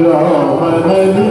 그러하니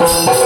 Música